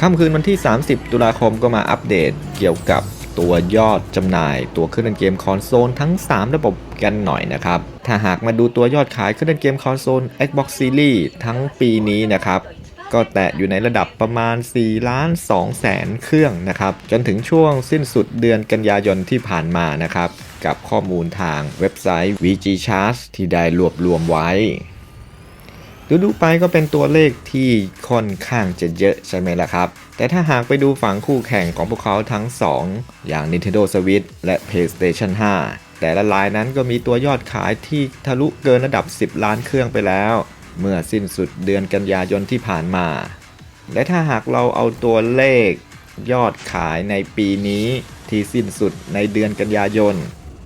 ค่ำคืนวันที่ 30 ตุลาคมก็มาอัปเดตเกี่ยวกับตัวยอดจำหน่าย ตัวเครื่องเล่นเกมคอนโซลทั้ง 3 ระบบกันหน่อยนะครับ ถ้าหากมาดูตัวยอดขายเครื่องเล่นเกมคอนโซล Xbox Series ทั้งปีนี้นะครับ ก็แตะอยู่ในระดับประมาณ 4 ล้าน2แสนเครื่องนะครับ จนถึงช่วงสิ้นสุดเดือนกันยายนที่ผ่านมานะครับ กับข้อมูลทางเว็บไซต์ VG Charts ที่ได้รวบรวมไว้ ดูดูๆไปก็เป็นตัวเลขที่ค่อนข้างจะเยอะใช่ไหมล่ะครับ แต่ถ้าหากไปดูฝั่งคู่แข่งของพวกเขาทั้ง 2 อย่าง Nintendo Switch และ PlayStation 5 แต่ละรายนั้นก็มีตัวยอดขายที่ทะลุเกินระดับ 10 ล้านเครื่องไปแล้ว เมื่อสิ้นสุดเดือนกันยายนที่ผ่านมา และถ้าหากเราเอาตัวเลขยอดขายในปีนี้ที่สิ้นสุดในเดือนกันยายน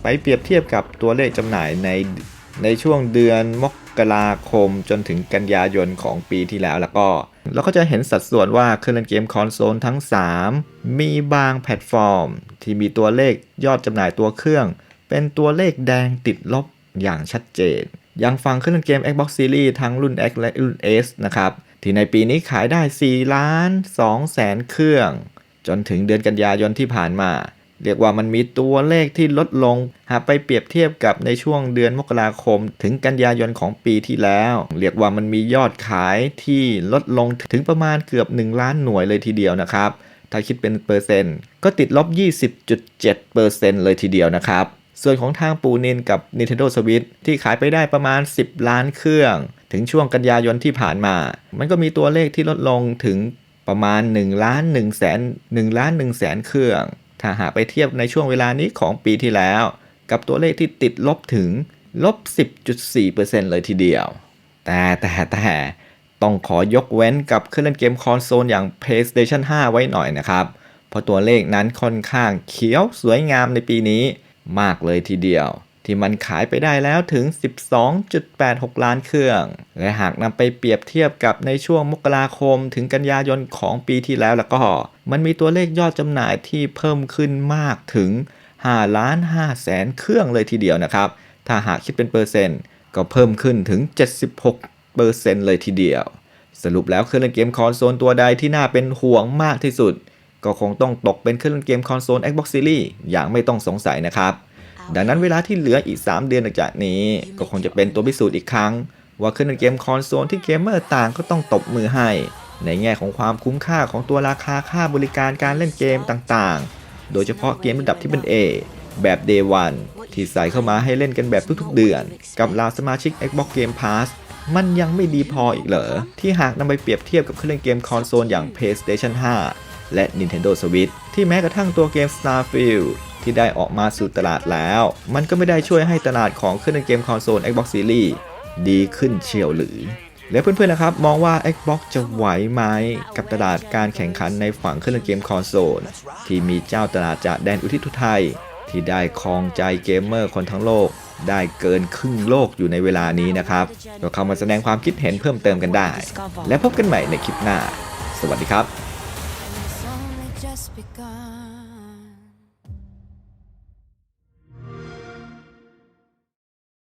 ไปเปรียบเทียบกับตัวเลขจำหน่ายในในช่วงเดือนมก ราคมจนถึงกันยายนของปีที่แล้วแล้วก็ เราก็จะเห็นสัดส่วนว่าเครื่องเล่นเกมคอนโซลทั้ง 3 มีบางแพลตฟอร์ม ที่มีตัวเลขยอดจำหน่ายตัวเครื่อง เป็นตัวเลขแดงติดลบอย่างชัดเจน อย่างฟังเครื่องเล่นเกม Xbox Series ทั้งรุ่น X และรุ่น S นะครับที่ในปีนี้ขายได้ 4 ล้าน2แสนเครื่อง จนถึงเดือนกันยายนที่ผ่านมา เรียกว่ามันมีตัวเลขที่ลดลง หากไปเปรียบเทียบกับในช่วงเดือนมกราคม ถึงกันยายนของปีที่แล้ว เรียกว่ามันมียอดขายที่ลดลงถึงประมาณเกือบ 1 ล้านหน่วยเลยทีเดียวนะครับ ถ้าคิดเป็นเปอร์เซ็นต์ ก็ติดลบ 20.7เปอร์เซ็นต์เลยทีเดียวนะครับ ส่วนของทางปูนินกับ Nintendo Switch ที่ขายไปได้ประมาณ 10 ล้านเครื่อง ถึงช่วงกันยายนที่ผ่านมา มันก็มีตัวเลขที่ลดลงถึงประมาณ1ล้าน1แสน1ล้าน1แสนเครื่อง ถ้าหากไปเทียบในช่วงเวลานี้ของปีที่แล้ว กับตัวเลขที่ติดลบถึงลบ 10.4%เลยทีเดียว แต่แต่แต่ต้องขอยกเว้นกับเครื่องเล่นเกมคอนโซลอย่าง PlayStation 5 ไว้หน่อยนะครับ เพราะตัวเลขนั้นค่อนข้างเขียวสวยงามในปีนี้มากเลยทีเดียว ที่มันขายไปได้แล้วถึง 12.86 ล้านเครื่อง และหากนำไปเปรียบเทียบกับในช่วงมกราคมถึงกันยายนของปีที่แล้วแล้วก็ มันมีตัวเลขยอดจำหน่ายที่เพิ่มขึ้นมากถึง5ล้าน5แสนเครื่องเลยทีเดียวนะครับ ถ้าหากคิดเป็นเปอร์เซ็นต์ ก็เพิ่มขึ้นถึง 76เปอร์เซ็นต์เลยทีเดียว สรุปแล้วเครื่องเล่นเกมคอนโซลตัวใดที่น่าเป็นห่วงมากที่สุด ก็คงต้องตกเป็นเครื่องเล่นเกมคอนโซล Xbox Series อย่างไม่ต้องสงสัยนะครับ ดังนั้นเวลาที่เหลืออีก 3 เดือนหลังจากนี้ ก็คงจะเป็นตัวพิสูจน์อีกครั้ง ว่าเครื่องเล่นเกมคอนโซลที่เกมเมอร์ต่างก็ต้องตบมือให้ ในแง่ของความคุ้มค่าของตัวราคาค่าบริการการเล่นเกมต่างๆ โดยเฉพาะเกมระดับที่เป็น A แบบ Day 1ที่ใส่เข้ามาให้เล่นกันแบบทุกๆเดือน กับลาสมาชิก Xbox Game Pass มันยังไม่ดีพออีกเหรอ ที่หากนำไปเปรียบเทียบกับเครื่องเล่นเกมคอนโซลอย่าง PlayStation 5 และ Nintendo Switch ที่แม้กระทั่งตัวเกม Starfield ที่ได้ออกมาสู่ตลาดแล้ว มันก็ไม่ได้ช่วยให้ตลาดของเครื่องเล่นเกมคอนโซล Xbox Series ดีขึ้นเชียวหรือ แล้วเพื่อนๆนะครับ มองว่า Xbox จะไหวไหมกับตลาดการแข่งขันในฝั่งเครื่องเล่นเกมคอนโซล ที่มีเจ้าตลาดจากแดนอุทิศทุไทย ที่ได้ครองใจเกมเมอร์คนทั้งโลก ได้เกินครึ่งโลกอยู่ในเวลานี้นะครับก็เข้ามาแสดงความคิดเห็นเพิ่มเติมกันได้ และพบกันใหม่ในคลิปหน้า สวัสดีครับ It's only just begun.